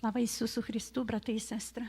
Слава Ісусу Христу, брати і сестри.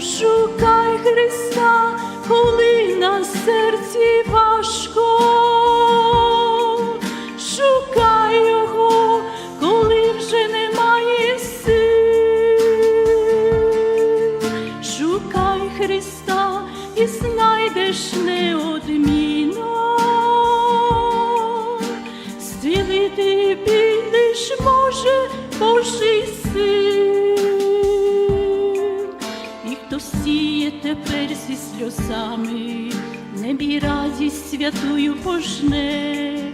Шукай Христа, коли на серці хто сіє тепер зі сльозами, небі радість святую пожне,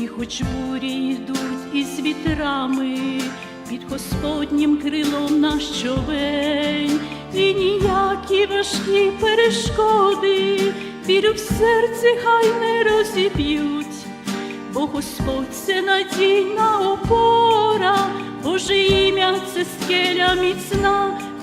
і хоч бурі йдуть із вітрами, під Господнім крилом наш човень, і ніякі важкі перешкоди, вірю в серці, хай не розіб'ють. Бо Господь це надійна опора, Боже ім'я це скеля міцна,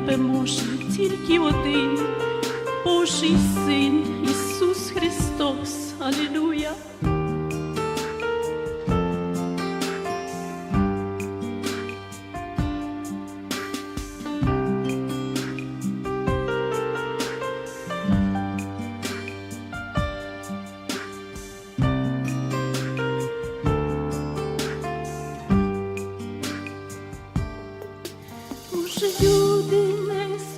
Може тільки один Божий син Ісус Христос. Алілуя. Не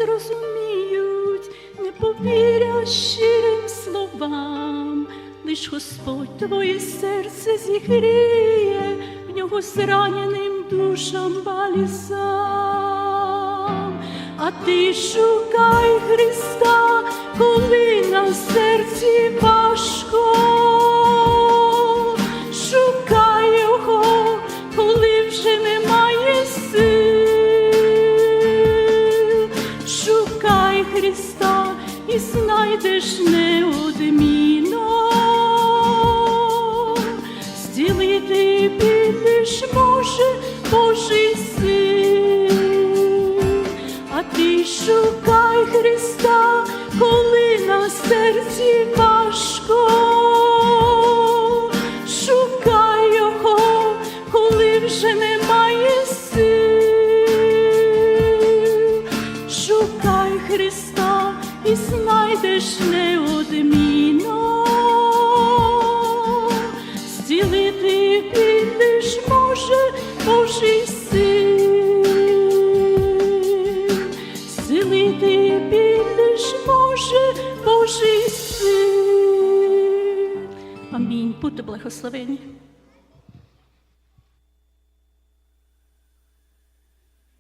зрозуміють, не повірять щирим словам, лиш Господь твоє серце зігріє, в нього зраненим душам балісам. А ти шукай Христа, коли на серці Христа і знайдеш неодмінно. Зцілити підеш, може Божий син. А ти шукай Христа, коли на серці і знайдеш неодмінно. Зцілити лиш може Божий син. Зцілити лиш може Божий син. Амінь. Будьте благословені.